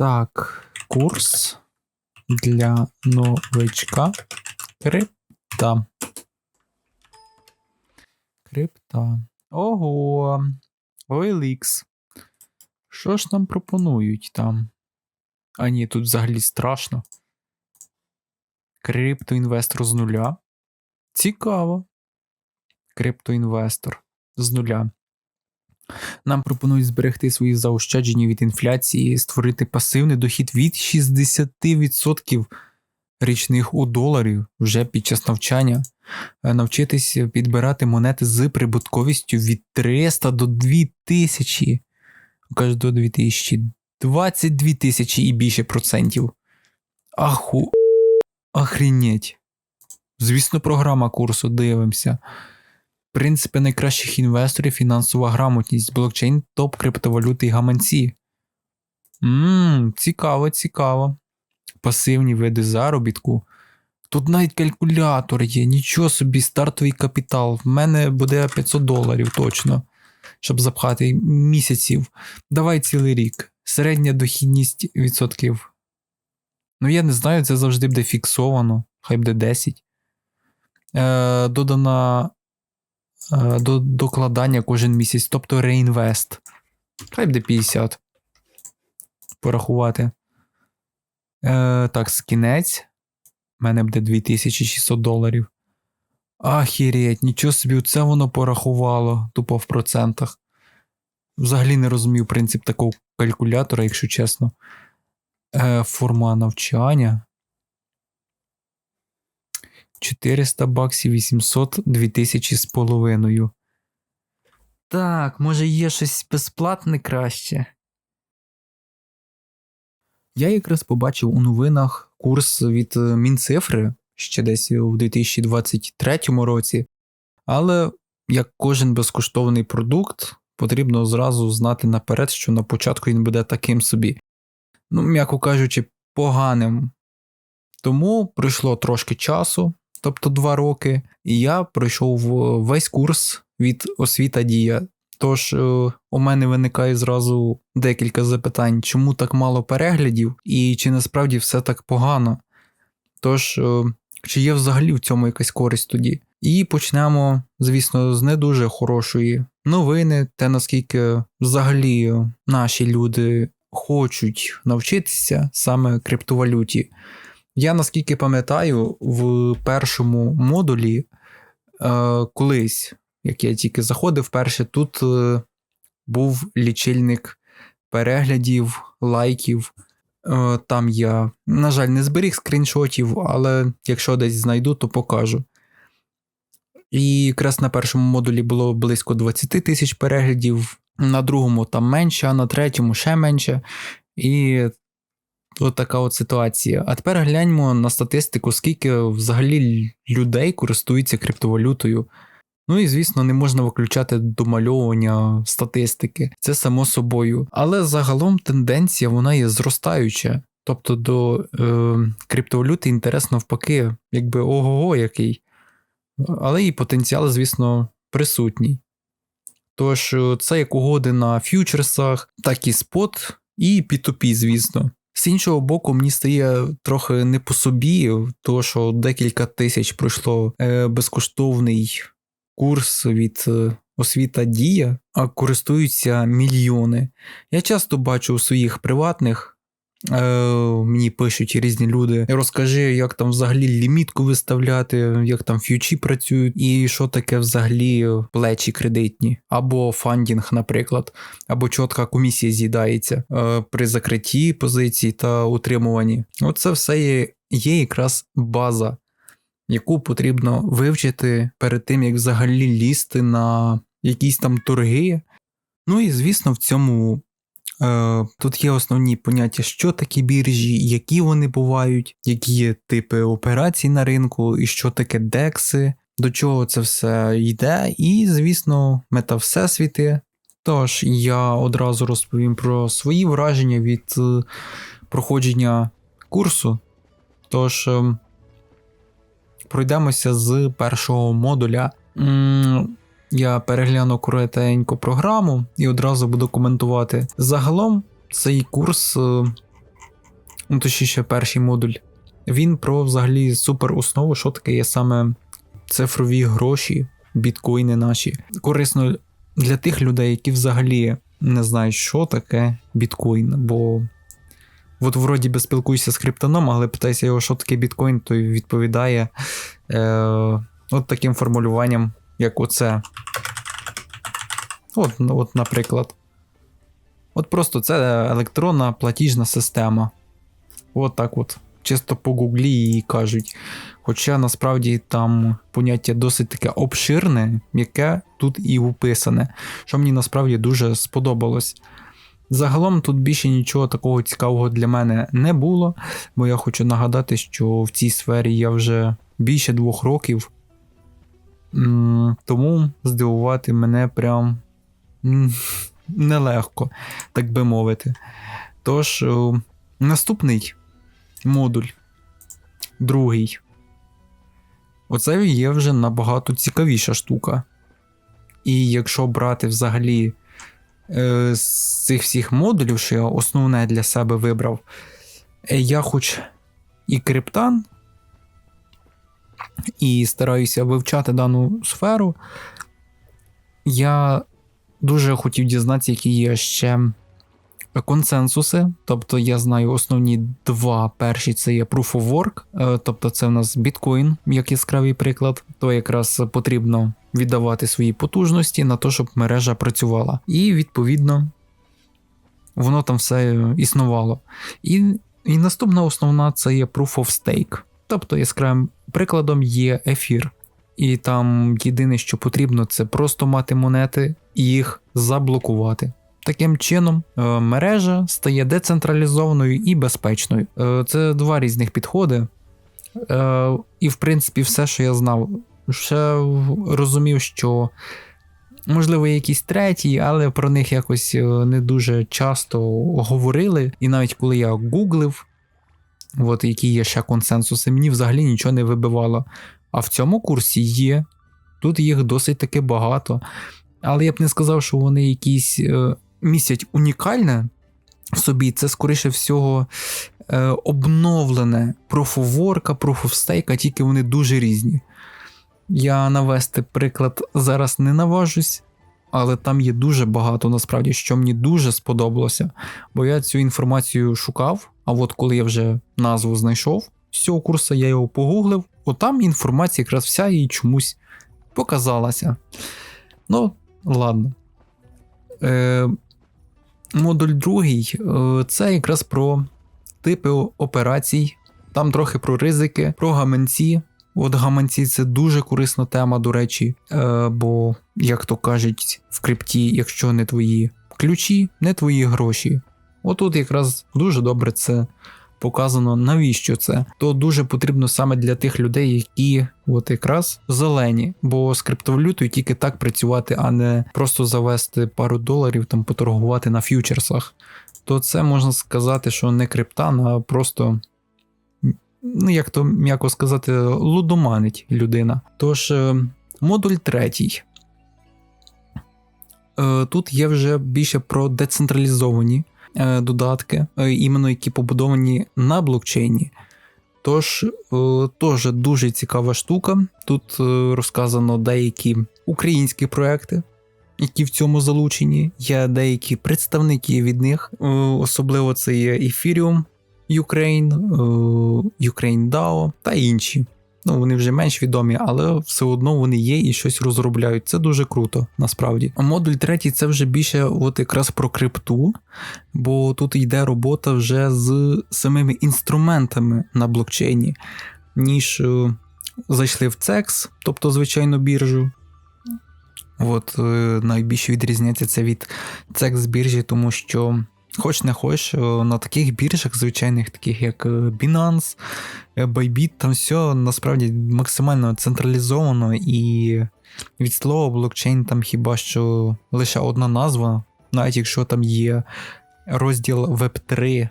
Так, курс для новичка. Крипта. Крипта. Ого. OLX. Що ж нам пропонують там? А ні, тут взагалі страшно. Криптоінвестор з нуля. Цікаво. Криптоінвестор з нуля. Нам пропонують зберегти свої заощадження від інфляції, створити пасивний дохід від 60% річних у доларів вже під час навчання, е, навчитись підбирати монети з прибутковістю від 300 до 2000, кажуть, до 2000, 22 тисячі і більше процентів. Аху. Охренеть. Звісно, програма курсу дивимося. Принципи найкращих інвесторів, фінансова грамотність, блокчейн, топ криптовалюти і гаманці. Ммм, цікаво, цікаво. Пасивні види заробітку. Тут навіть калькулятор є, нічого собі, стартовий капітал. В мене буде 500 доларів точно, щоб запхати місяців. Давай цілий рік. Середня дохідність відсотків. Ну, я не знаю, це завжди буде фіксовано, хай буде 10. Е, Додана до докладання кожен місяць, тобто реінвест. Хай буде 50. Порахувати. Е, Так, скінець. У мене буде 2600 доларів. Ахіреть, нічого собі, це воно порахувало, тупо в процентах. Взагалі не розумів принцип такого калькулятора, якщо чесно. Е, Форма навчання. 400 баксів, 800, 2000 з половиною. Так, може є щось безплатне краще. Я якраз побачив у новинах курс від е, Мінцифри ще десь у 2023 році, але як кожен безкоштовний продукт, потрібно зразу знати наперед, що на початку він буде таким собі, ну, м'яко кажучи, поганим. Тому пройшло трошки часу, тобто два роки, і я пройшов весь курс від освіта Дія. Тож е, у мене виникає зразу декілька запитань, чому так мало переглядів, і чи насправді все так погано. Тож, е, чи є взагалі в цьому якась користь тоді? І почнемо, звісно, з не дуже хорошої новини, те наскільки взагалі наші люди хочуть навчитися саме криптовалюті. Я наскільки пам'ятаю, в першому модулі е, колись, як я тільки заходив перше, тут е, був лічильник переглядів, лайків. Е, там я, на жаль, не зберіг скріншотів, але якщо десь знайду, то покажу. І якраз на першому модулі було близько 20 тисяч переглядів, на другому там менше, а на третьому ще менше. І от така от ситуація. А тепер гляньмо на статистику, скільки взагалі людей користуються криптовалютою. Ну і звісно, не можна виключати домальовування статистики, це само собою. Але загалом тенденція вона є зростаюча. Тобто до е, криптовалюти інтерес навпаки, якби ого-го який. Але і потенціал, звісно, присутній. Тож, це як угоди на фьючерсах, так і спот, і P2P, звісно. З іншого боку, мені стає трохи не по собі, тому що декілька тисяч пройшло е, безкоштовний курс від е, освіта Дія, а користуються мільйони. Я часто бачу у своїх приватних. Е, мені пишуть різні люди. Розкажи, як там взагалі лімітку виставляти, як там ф'ючі працюють, і що таке взагалі плечі кредитні, або фандінг, наприклад, або чітка комісія з'їдається е, при закритті позицій та утримуванні. Оце все є, є якраз база, яку потрібно вивчити перед тим, як взагалі лізти на якісь там торги. Ну і звісно, в цьому. Тут є основні поняття, що такі біржі, які вони бувають, які є типи операцій на ринку, і що таке декси, до чого це все йде, і, звісно, мета всесвіти. Тож я одразу розповім про свої враження від е, проходження курсу. Тож, ем, пройдемося з першого модуля. Я перегляну коротенько програму і одразу буду коментувати. Загалом цей курс е, ну точніше, перший модуль. Він про взагалі супер основу, що таке є саме цифрові гроші, біткоїни наші. Корисно для тих людей, які взагалі не знають, що таке біткоін. Бо от вроді би спілкуюся з криптоном, але питаюся його, що таке біткоін, то відповідає е, от таким формулюванням, як оце. От, от, наприклад. От просто це електронна платіжна система. От так от. Чисто по гуглі її кажуть. Хоча насправді там поняття досить таке обширне, яке тут і вписане, що мені насправді дуже сподобалось. Загалом тут більше нічого такого цікавого для мене не було, бо я хочу нагадати, що в цій сфері я вже більше двох років. Тому здивувати мене прям нелегко, так би мовити. Тож, наступний модуль, другий. Оце є вже набагато цікавіша штука. І якщо брати взагалі е, з цих всіх модулів, що я основне для себе вибрав, е, я хоч і криптан, і стараюся вивчати дану сферу, я дуже хотів дізнатися, які є ще консенсуси. Тобто я знаю основні два перші це є Proof of Work, е, тобто це в нас біткоін, як яскравий приклад, то якраз потрібно віддавати свої потужності на те, щоб мережа працювала. І відповідно воно там все існувало. І і наступна основна це є Proof of Stake. Тобто яскравим прикладом є ефір. І там єдине, що потрібно, це просто мати монети і їх заблокувати. Таким чином, е, мережа стає децентралізованою і безпечною. Е, це два різних підходи. Е, і, в принципі, все, що я знав, ще розумів, що, можливо, якісь треті, але про них якось не дуже часто говорили. І навіть коли я гуглив, от які є ще консенсуси, мені взагалі нічого не вибивало. А в цьому курсі є. Тут їх досить таки багато. Але я б не сказав, що вони якісь містять унікальне в собі, це, скоріше всього, е, обновлене профоворка, профовстейка, тільки вони дуже різні. Я навести приклад зараз не наважусь, але там є дуже багато, насправді, що мені дуже сподобалося, бо я цю інформацію шукав, а от коли я вже назву знайшов з цього курсу, я його погуглив, отам інформація якраз вся їй чомусь показалася. Ну, ладно. Е, Модуль другий е, це якраз про типи операцій, там трохи про ризики, про гаманці. От гаманці це дуже корисна тема, до речі, е, бо, як то кажуть, в крипті, якщо не твої ключі, не твої гроші. Отут якраз дуже добре це показано, навіщо це, то дуже потрібно саме для тих людей, які от якраз зелені, бо з криптовалютою тільки так працювати, а не просто завести пару доларів, там поторгувати на ф'ючерсах. То це можна сказати, що не криптан, а просто. Ну, як то м'яко сказати, лудоманить людина. Тож, е, модуль третій. Е, тут є вже більше про децентралізовані додатки, е, іменно які побудовані на блокчейні. Тож, е, теж дуже цікава штука. Тут розказано деякі українські проекти, які в цьому залучені. Є деякі представники від них, особливо це є Ethereum Ukraine, Ukraine DAO та інші. Ну, вони вже менш відомі, але все одно вони є і щось розробляють. Це дуже круто, насправді. А модуль третій це вже більше от якраз про крипту, бо тут йде робота вже з самими інструментами на блокчейні, ніж е, зайшли в CEX, тобто звичайну біржу. От е, найбільше відрізняється це від CEX біржі, тому що Хоч не хоч, на таких біржах, звичайних, таких як е, Binance, е, Bybit, там все насправді максимально централізовано і від слова блокчейн там хіба що лише одна назва, навіть якщо там є розділ Web3,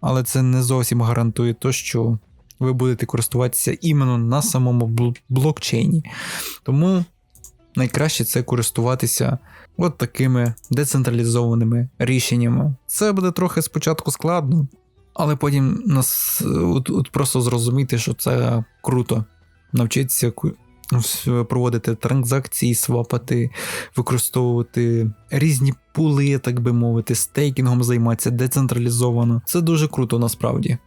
але це не зовсім гарантує то, що ви будете користуватися іменно на самому блокчейні. Тому найкраще це користуватися от такими децентралізованими рішеннями. Це буде трохи спочатку складно, Але потім нас от, от просто зрозуміти, що це круто. Навчитися проводити транзакції, свапати, використовувати різні пули, так би мовити, стейкінгом займатися децентралізовано. Це дуже круто насправді.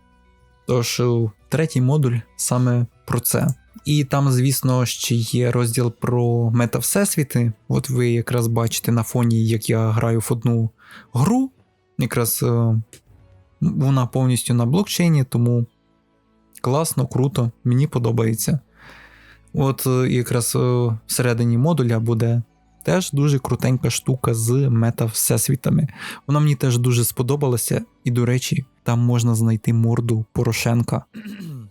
Тож третій модуль саме про це. І там, звісно, ще є розділ про мета-всесвіти. От ви якраз бачите на фоні, як я граю в одну гру. Якраз е, вона повністю на блокчейні, тому класно, круто, мені подобається. От е, якраз е, всередині модуля буде теж дуже крутенька штука з мета-всесвітами. Вона мені теж дуже сподобалася, і, до речі, там можна знайти морду Порошенка.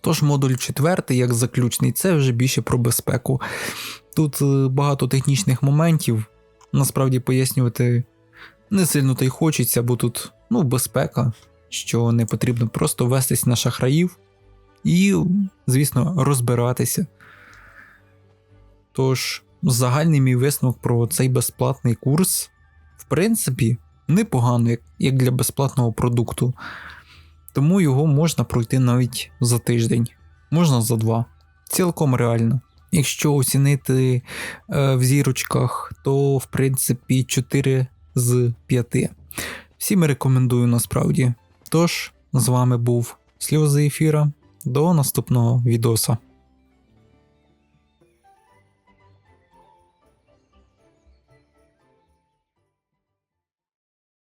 Тож модуль четвертий, як заключний, це вже більше про безпеку. Тут е, багато технічних моментів, насправді пояснювати не сильно та й хочеться, бо тут ну, безпека, що не потрібно просто вестись на шахраїв і, звісно, розбиратися. Тож, загальний мій висновок про цей безплатний курс, в принципі, непогано, як, як для безплатного продукту. Тому його можна пройти навіть за тиждень, можна за два. Цілком реально. Якщо оцінити е, в зірочках, то в принципі 4 з 5. Всім рекомендую насправді. Тож, з вами був Сльози ефіра. До наступного відоса.